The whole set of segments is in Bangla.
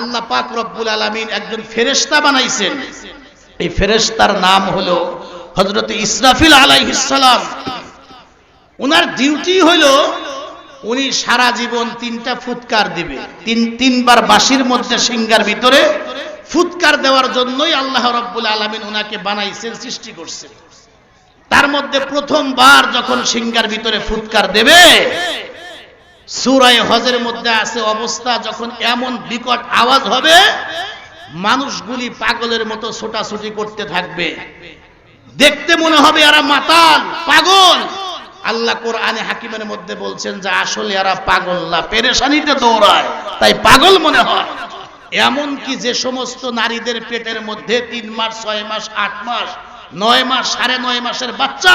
আল্লাহ পাক রব্বুল আলামিন একজন ফেরেশতা বানাইছেন। এই ফেরেশতার নাম হলো হযরত ইসরাফিল আলাইহিস সালাম। ওনার ডিউটি হলো উনি সারা জীবন তিনটা ফুৎকার দিবে। তিন, তিনবার বাঁশির মধ্যে সিঙ্গার ভিতরে ফুৎকার দেওয়ার জন্যই আল্লাহ রব্বুল আলামিন ওনাকে বানাইছেন, সৃষ্টি করছেন। তার মধ্যে প্রথমবার যখন সিঙ্গার ভিতরে ফুৎকার দেবে সুরায় হজের মধ্যে আছে অবস্থা যখন এমন বিকট আওয়াজ হবে, মানুষগুলি পাগলের মতো ছোটাছুটি করতে থাকবে। দেখতে মনে হবে এরা মাতাল, পাগল। আল্লাহ কোরআনে হাকিমের মধ্যে বলছেন যে আসলে এরা পাগল না, পেরেশানিতে দৌড়ায়, তাই পাগল মনে হয়। এমন কি যে সমস্ত নারীদের পেটের মধ্যে তিন মাস, ছয় মাস, আট মাস, নয় মাস, সাড়ে নয় মাসের বাচ্চা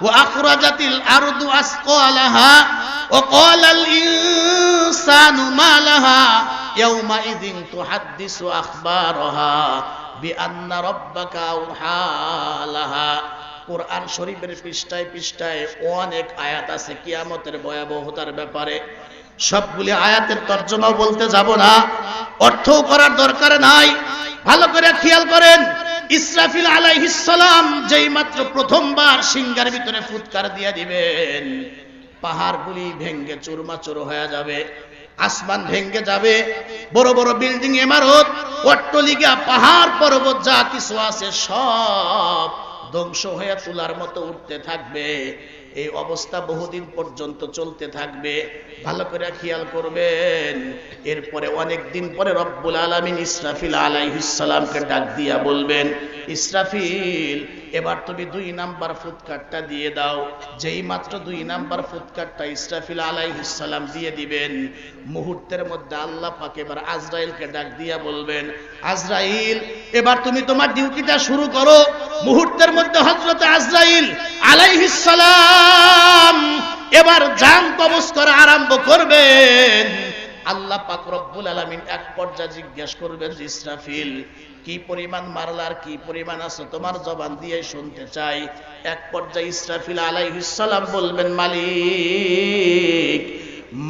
وأخرجت الأرض أثقالها وقال الإنسان ما لها يومئذ تحدث أخبارها بأن ربك أوحى لها কোরআন শরীফের পৃষ্ঠায় পৃষ্ঠায় অনেক আয়াত আছে কিয়ামতের ভয়াবহতার ব্যাপারে সবগুলি আয়াতের তর্জমা বলতে যাব না অর্থ করার দরকার নাই ভালো করে খেয়াল করেন ইসরাফিল আলাইহিসালাম যেই মাত্র প্রথমবার সিঙ্গার ভিতরে ফুৎকার দিয়ে দিবেন, পাহাড়গুলি ভেঙ্গে চুরমাচুর হয়ে যাবে, আসমান ভেঙ্গে যাবে, বড় বড় বিল্ডিং, ইমারত, অট্টলিকা, পাহাড়, পর্বত, যা কিছু আছে সব ধ্বংস হয়ে তোলার মতো উঠতে থাকবে। এই অবস্থা বহুদিন পর্যন্ত চলতে থাকবে। ভালো করে খেয়াল করবেন। এরপরে অনেক দিন পরে রব্বুল আলমিন ইসরাফিল আলাইহিসালামকে ডাক দিয়া বলবেন, ইসরাফিল এবার তুমি দুই নাম্বার ফুৎকারটা দিয়ে দাও। যেই মাত্র দুই নাম্বার ফুৎকারটা ইসরাফিল আলাইহিসালাম দিয়ে দিবেন, মুহূর্তের মধ্যে আল্লাহ পাক এবার আজরাইলকে ডাক দিয়া বলবেন, আজরাইল, এবার তুমি তোমার ডিউটিটা শুরু করো। মুহূর্তের মধ্যে হজরত আজরাইল আলাইহিসালাম এবার জান কবজ করা আরম্ভ করবেন। আল্লাহ পাক রব্বুল আলামিন এক পর্যায়ে জিজ্ঞেস করবেন যে, ইসরাফিল, কি পরিমাণ মারলার কি পরিমাণ আছে? তোমার জবান দিয়ে শুনতে চাই। এক পর্যায়ে ইসরাফিল সালাম বলবেন, মালিক,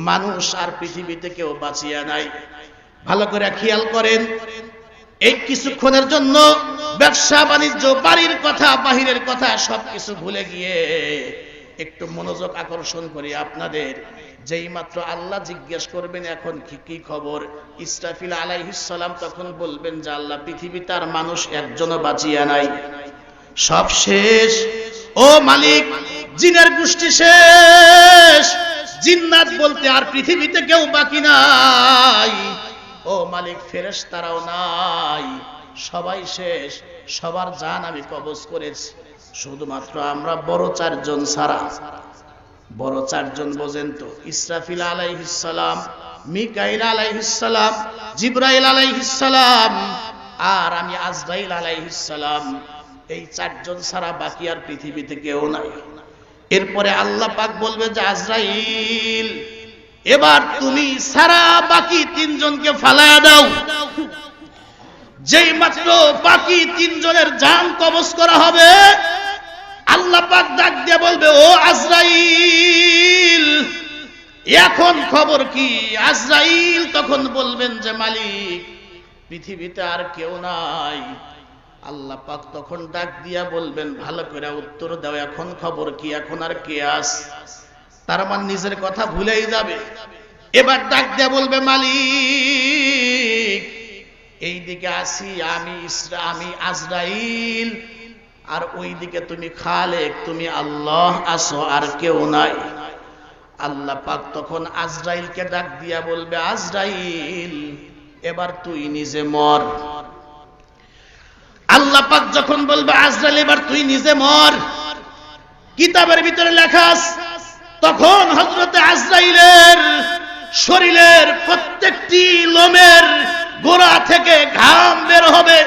মানুষ আর পৃথিবীতে কেউ বাঁচিয়া নাই। ভালো করে খেয়াল করেন। এই কিছুক্ষণের জন্য ব্যবসা, বাণিজ্য, বাড়ির কথা, বাহিরের কথা সবকিছু ভুলে গিয়ে একটু মনোযোগ আকর্ষণ করি আপনাদের। যেই মাত্র আল্লাহ জিজ্ঞেস করবেন, এখন কি কি খবর? ইসরাফিল আলাইহিসালাম তখন বলবেন যে, আল্লাহ, পৃথিবীতে আর মানুষ একজনও বাঁচিয়া নাই। সব শেষ। ও মালিক, জিনের গোষ্ঠী শেষ। জিন্নাত বলতে আর পৃথিবীতে কেউ বাকি নাই। ও মালিক ফেরেশ তারাও নাই। সবাই শেষ। সবার জান আমি কবজ করেছি। শুধুমাত্র আমরা বড় চারজন ছাড়া। বড় চারজন বোঝেন তো। ইসরাফিল আলাইহিসালাম মিকাইল আলাইহিসালাম জিব্রাইল আলাইহিসালাম আর আমি আজরাইল আলাইহিসালাম এই চারজন ছাড়া বাকি আর পৃথিবীতে কেউ নাই। এরপরে আল্লাহ পাক বলবে যে, আজরাইল, এবার তুমি সারা বাকি তিনজনকে ফালায়া দাও। যেই মাত্র বাকি তিনজনের জান কবজ করা হবে পাক ডাক দিয়ে বলবে, ও আজরাইল, এখন খবর কি? আজরাইল তখন বলবেন যে, মালিক, পৃথিবীতে আর কেউ নাই। আল্লাহ পাক তখন ডাক দিয়া বলবেন, ভালো করে উত্তর দাও, এখন খবর কি, এখন আর কে আস? তার মানে নিজের কথা ভুলেই যাবে। এবার ডাক দিয়া বলবে, মালিক, এইদিকে আসি, আমি আমি আজরাইল আর ওই দিকে তুমি খালেক তুমি আল্লাহ আসো আর কেউ নাই। আল্লাহ পাক তখন আজরাইলকে ডাক দিয়া বলবে আজরাইল এবার তুই নিজে মর। আল্লাহ পাক যখন বলবে আজরাইল এবার তুই নিজে মর। কিতাবের ভিতরে লেখা আছে, তখন হজরতে আজরাইলের শরীরের প্রত্যেকটি লোমের গোড়া থেকে ঘাম বের হবে।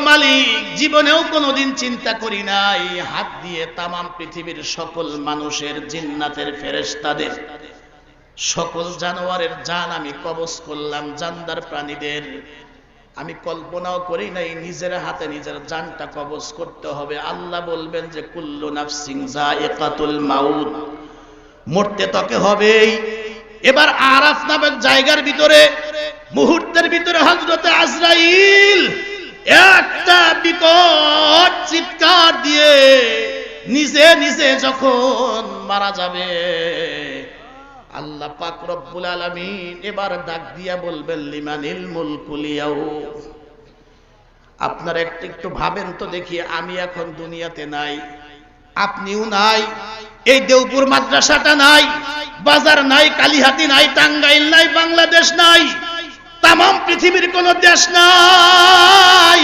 মালিক, জীবনেও কোনোদিন চিন্তা করি নাই, হাত দিয়ে তামাম পৃথিবীর সকল মানুষের, জিন্নাতের ফেরেশতাদের। সকল জানোয়ারের জান আমি কবজ করলাম, জানদার প্রাণীদের। আমি কল্পনাও করি নাই, নিজের হাতে নিজের জানটা কবজ করতে হবে। আল্লাহ বলবেন যে, কুল্লু নাফসিং জায়কাতুল মাউত। মরতে তোকে হবেই। এবার আরাফ নামের জায়গার ভিতরে, মুহূর্তের ভিতরে হজরতে আজরাইল একটা বিকট চিৎকার দিয়ে নিজে নিজে যখন মারা যাবে, আল্লাহ পাক রব্বুল আলামিন এবার ডাক দিয়া বলবেন, লিমানিল মুলকুলিয়াও আপনারা একটু একটু ভাবেন তো দেখি, আমি এখন দুনিয়াতে নাই, আপনিও নাই, এই দেওপুর মাদ্রাসাটা নাই, বাজার নাই, কালিহাতি নাই, টাঙ্গাইল নাই, বাংলাদেশ নাই। তাম পৃথিবীর কোন দেশ নাই,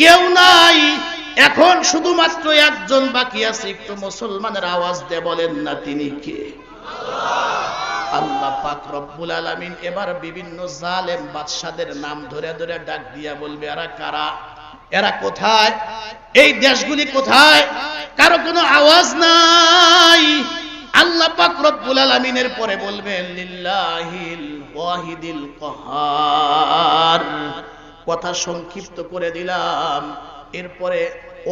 কেউ নাই। এখন শুধুমাত্র একজন বাকি আছে, একটু মুসলমানের আওয়াজ দে বলেন না তিনি কে? আল্লাহ পাক রব্বুল এবার বিভিন্ন জালেম বাদশাদের নাম ধরে ধরে ডাক দিয়া বলবে, এরা কারা? এরা কোথায়? এই দেশগুলি কোথায়? কারও রব্বুল আলামিনের পরে বলবেন, লিল্লাহিল ওয়াহিদিল কহার। কথা সংক্ষিপ্ত করে দিলাম। এরপরে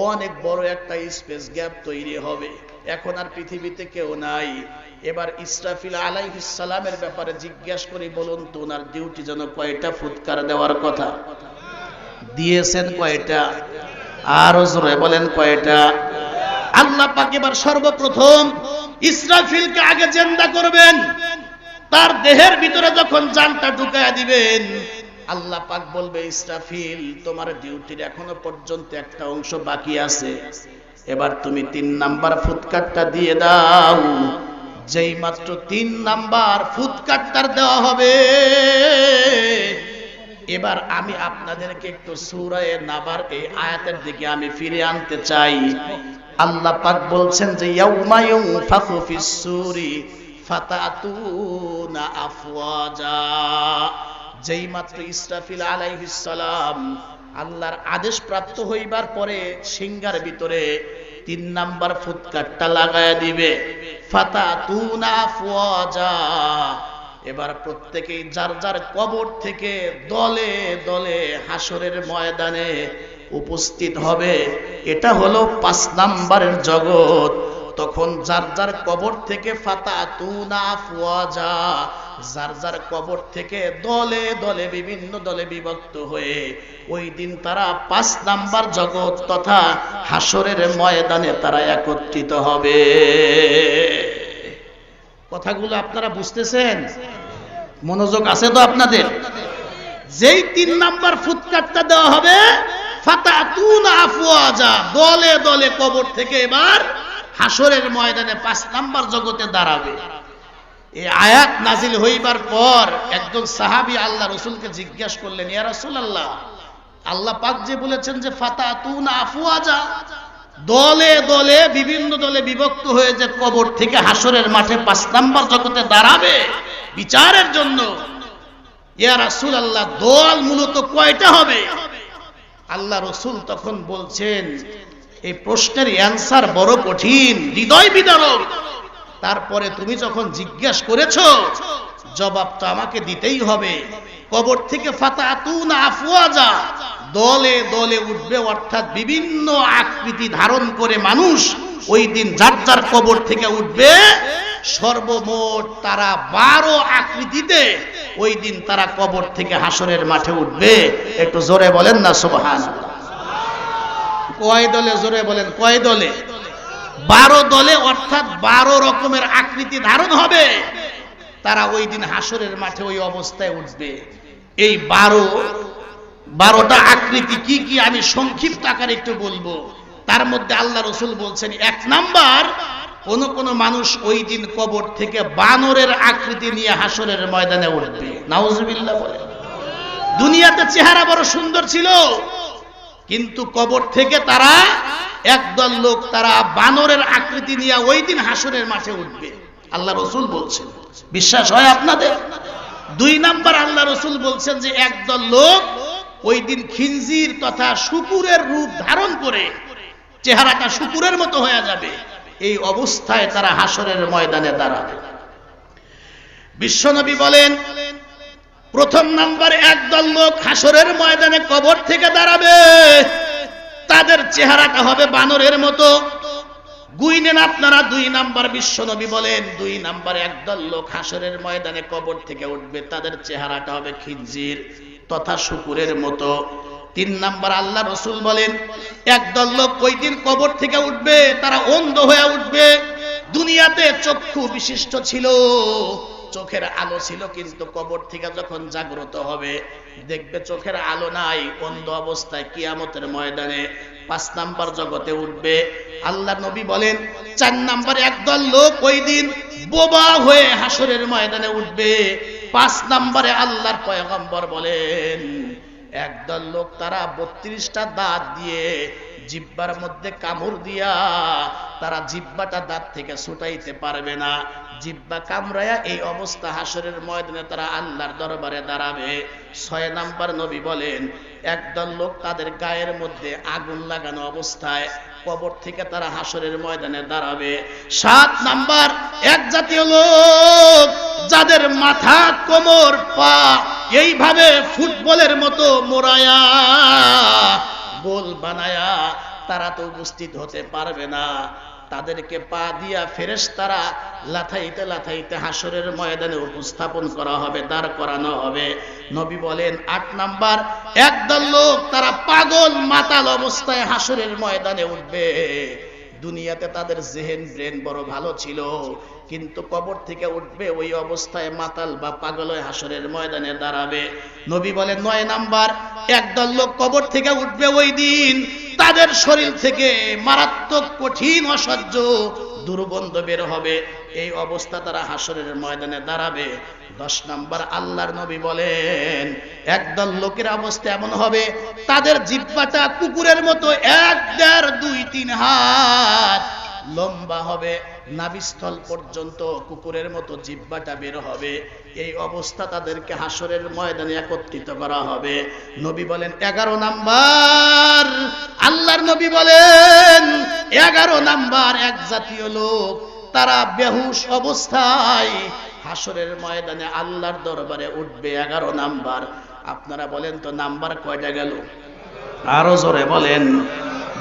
অনেক বড় একটা স্পেস গ্যাপ তৈরি হবে। এখন আর পৃথিবীতে কেউ নাই। এবার ইসরাফিল আলাইহিস সালামের ব্যাপারে জিজ্ঞাসা করি, বলুন তো ওনার ডিউটি যেন কয়টা ফুৎকার দেওয়ার কথা? দিয়েছেন কয়টা? আরও জোরে বলেন কয়টা? আল্লাহ পাক এবার সর্বপ্রথম ইসরাফিলকে আগে জেন্দা করবেন। তার দেহের ভিতরে যখন জানটা ঢুকায়া দিবেন, আল্লাহ পাক বলবে, ইসরাফিল, তোমার ডিউটির এখনও পর্যন্ত একটা অংশ বাকি আছে। এবার তুমি তিন নাম্বার ফুৎকারটা দিয়ে দাও। যেই মাত্র তিন নাম্বার ফুৎকারটার দেওয়া হবে এবার আমি আপনাদেরকে একটু সুরায় নাবার এই আয়াতের দিকে আমি ফিরে আনতে চাই। আল্লাহ পাক বলছেন যে, ইয়াউমা ইউনফাখু ফিস ফাতাতুনা আফওয়াজা। যেই মাত্র ইসরাফিল আলাইহিস সালাম আল্লাহর আদেশ প্রাপ্ত হইবার পরে সিংহার ভিতরে তিন নাম্বার ফুৎকারটা লাগায় দিবে। ফাতাতুনা আফওয়াজা। এবার প্রত্যেকেই যার যার কবর থেকে দলে দলে হাসরের ময়দানে উপস্থিত হবে, এটা হলো পাঁচ নাম্বারের জগৎ। তখন যার যার কবর থেকে ফাতা তুনা ফুয়াজা যার যার কবর থেকে দলে দলে বিভিন্ন দলে বিভক্ত হয়ে ওই দিন তারা পাঁচ নাম্বার জগৎ তথা হাসরের ময়দানে তারা একত্রিত হবে। কথাগুলো আপনারা বুঝতেছেন? মনোযোগ আছে তো আপনাদের? যেই তিন নাম্বার ফুৎকারটা দেওয়া হবে দলে দলে কবর থেকে এবার হাসরের ময়দানে পাঁচ নাম্বার জগতে দাঁড়াবে। এই আয়াত নাজিল হইবার পর একজন সাহাবী আল্লাহ রসুলকে জিজ্ঞাসা করলেন, ইয়া রাসূলুল্লাহ, আল্লাহ পাক যে বলেছেন যে ফাতা ফাতাতুনা আফওয়াজা দলে দলে, বিভিন্ন দলে বিভক্ত হয়ে যে কবর থেকে হাসরের মাঠে পাঁচ নাম্বার জগতে দাঁড়াবে, বিচারের জন্য। আল্লাহ দল মূলত কয়টা হবে? আল্লাহ রসুল তখন বলছেন, এই প্রশ্নের অ্যান্সার বড় কঠিন, হৃদয় বিদারক। তারপরে তুমি যখন জিজ্ঞেস করেছ, জবাব তো আমাকে দিতেই হবে। কবর থেকে ফাতা না আফওয়াজা। দলে দলে উঠবে, অর্থাৎ বিভিন্ন আকৃতি ধারণ করে মানুষ ওই দিন যার যার কবর থেকে উঠবে, সর্বমোট তারা বারো আকৃতিতে ওই দিন তারা কবর থেকে হাসরের মাঠে উঠবে। একটু জোরে বলেন না সোহান কয় দলে? জোরে বলেন, কয় দলে? বারো দলে, অর্থাৎ বারো রকমের আকৃতি ধারণ হবে। তারা ওই দিন হাসরের মাঠে ওই অবস্থায় উঠবে। এই বারো বারোটা আকৃতি কি কি আমি সংক্ষিপ্ত আকারে একটু বলব। তার মধ্যে আল্লাহ রসুল বলছেন, এক নাম্বার, কোন কোন মানুষ ওই দিন কবর থেকে বানরের আকৃতি নিয়ে হাসরের ময়দানে উঠবে। নাউজুবিল্লাহ বলে। দুনিয়াতে চেহারা বড় সুন্দর ছিল, কিন্তু কবর থেকে তারা, একদল লোক তারা বানরের আকৃতি নিয়ে ওই দিন হাসরের মাঠে উঠবে। আল্লাহ রসুল বলছেন, বিশ্বাস হয় আপনাদের? দুই নাম্বার, আল্লাহ রসুল বলছেন যে, একদল লোক ওই দিন খিনজির তথা শুকুরের রূপ ধারণ করে চেহারাটা শুকুরের মতো হয়ে যাবে। এই অবস্থায় তারা হাসরের ময়দানে দাঁড়াবে। বিশ্বনবী বলেন, প্রথম নাম্বারে একদল লোক হাসরের ময়দানে কবর থেকে দাঁড়াবে। তাদের চেহারাটা হবে বানরের মতো। গুইনেন আপনারা দুই নাম্বার বিশ্বনবী বলেন, দুই নাম্বার একদল লোক হাসরের ময়দানে কবর থেকে উঠবে। তাদের চেহারাটা হবে খিঞ্জির তথা শুকুরের মতো। তিন নাম্বার আল্লাহ রসুল বলেন, একদল লোক ওই দিন কবর থেকে উঠবে, তারা অন্ধ হয়ে উঠবে। দুনিয়াতে চক্ষু বিশিষ্ট ছিল, চোখের আলো ছিল, কিন্তু কবর থেকে যখন জাগ্রত হবে, দেখবে চোখের আলো নাই, অন্ধ অবস্থায় কিয়ামতের ময়দানে পাঁচ নাম্বার জগতে উঠবে। আল্লাহ নবী বলেন, চার নাম্বার একদল লোক ওই দিন বোবা হয়ে হাসরের ময়দানে উঠবে পাঁচ নাম্বারে আল্লাহর পয়গম্বর বলেন, একদল লোক তারা বত্রিশটা দাঁত দিয়ে জিব্বার মধ্যে কামড় দিয়া তারা জিব্বাটা দাঁত থেকে ছুটাইতে পারবে না। জিব্বা কামড়ায়া এই অবস্থা হাসরের ময়দানে তারা আল্লাহর দরবারে দাঁড়াবে। ছয় নাম্বার নবী বলেন, একদল লোক তাদের গায়ের মধ্যে আগুন লাগানো অবস্থায় কবর থেকে তারা হাসরের ময়দানে দাঁড়াবে। সাত নাম্বার, এক জাতীয় লোক যাদের মাথা, কোমর, পা এইভাবে ফুটবলের মতো মোড়ায়া, গোল বানায়া তারা তো উপস্থিত হতে পারবে না। তাদেরকে পা দিয়া ফেরেস তারা লাথাইতে লাথাইতে হাসরের ময়দানে উপস্থাপন করা হবে, দাঁড় করানো হবে। নবী বলেন, আট নাম্বার, একদল লোক তারা পাগল, মাতাল অবস্থায় হাসরের ময়দানে উঠবে। দুনিয়াতে তাদের জেহেন ব্রেন বড় ভালো ছিল, কিন্তু কবর থেকে উঠবে ওই অবস্থায় মাতাল বা পাগল হয়ে হাসরের ময়দানে দাঁড়াবে। নবী বলে নয় নাম্বার, একদল লোক কবর থেকে উঠবে ওই দিন। তাদের শরীর থেকে মারাত্মক কঠিন অসহ্য দুর্গন্ধ বের হবে। এই অবস্থা তারা হাসরের ময়দানে দাঁড়াবে। দশ নাম্বার আল্লাহর নবী বলেন, একদল লোকের অবস্থা এমন হবে, তাদের জিব্বাটা কুকুরের মতো এক, দেড়, দুই, তিন হাত লম্বা হবে। নাভিস্থল পর্যন্ত কুকুরের মতো জিব্বাটা বের হবে। এই অবস্থা তাদেরকে হাসরের ময়দানে একত্রিত করা হবে। নবী বলেন, এগারো নাম্বার। আল্লাহর নবী বলেন, এগারো নাম্বার এক জাতীয় লোক তারা বেহুশ অবস্থায় হাসরের ময়দানে আল্লাহর দরবারে উঠবে এগারো নাম্বার। আপনারা বলেন তো নাম্বার কয়টা গেল? আরও জোরে বলেন।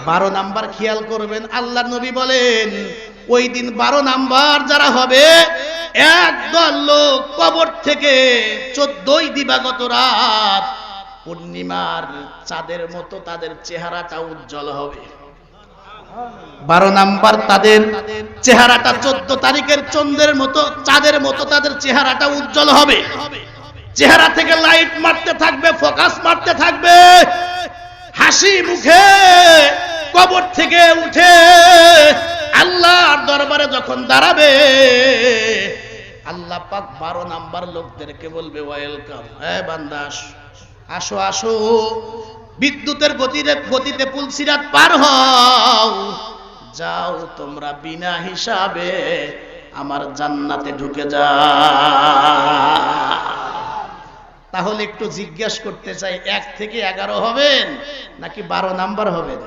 বারো নাম্বার খেয়াল করবেন আল্লাহ নবী বলেন, ওই দিন বারো নাম্বার যারা হবে একদল লোক কবর থেকে চোদ্দই দিবাগত রাত পূর্ণিমার চাঁদের মতো তাদের চেহারাটা উজ্জ্বল হবে। বারো নাম্বার তাদের চেহারাটা চোদ্দ তারিখের চন্দ্রের মতো, চাঁদের মতো তাদের চেহারাটা উজ্জ্বল হবে। চেহারা থেকে লাইট মারতে থাকবে ফোকাস মারতে থাকবে। হাসি মুখে কবর থেকে উঠে আল্লাহর দরবারে যখন দাঁড়াবে, আল্লাহ পাক বারো নাম্বার লোকদেরকে বলবে ওয়েলকাম হ্যাঁ বান্দাস আসো আসো। বিদ্যুতের গতিতে গতিতে পুলসিরাত পার হও। যাও তোমরা বিনা হিসাবে আমার জান্নাতে ঢুকে যা। তাহলে একটু জিজ্ঞেস করতে চাই, এক থেকে এগারো হবেন নাকি বারো নাম্বার হবেন?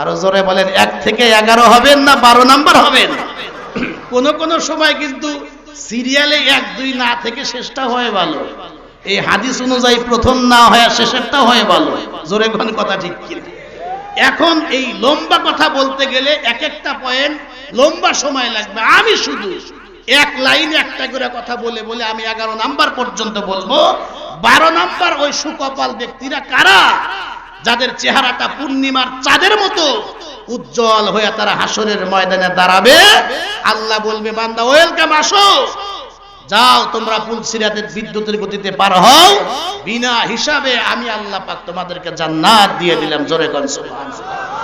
আরও জোরে বলেন, এক থেকে এগারো হবেন না বারো নাম্বার হবেন? কোন কোন সময় কিন্তু সিরিয়ালে এক দুই না থেকে শেষটা হয় ভালো। এই হাদিস অনুযায়ী প্রথম না হয় শেষেরটা হয় ভালো। জোরে কোন কথা ঠিক কিনা? এখন এই লম্বা কথা বলতে গেলে এক একটা পয়েন্ট লম্বা সময় লাগবে। আমি শুধু এক লাইন একটা করে কথা বলে বলে আমি এগারো নাম্বার পর্যন্ত বলব। বারো নাম্বার ওই সুকপাল ব্যক্তিরা কারা? যাদের চেহারাটা পূর্ণিমার চাঁদের মতো উজ্জ্বল হয়ে তারা হাসরের ময়দানে দাঁড়াবে। আল্লাহ বলবে, বান্দা ওয়েলকাম আসো। যাও, তোমরা পুলসিরাতের বিদ্যুতের গতিতে পার হও। বিনা হিসাবে আমি আল্লাহ পাক তোমাদেরকে জান্নাত দিয়ে দিলাম। জোরে কন, সুবহানাল্লাহ।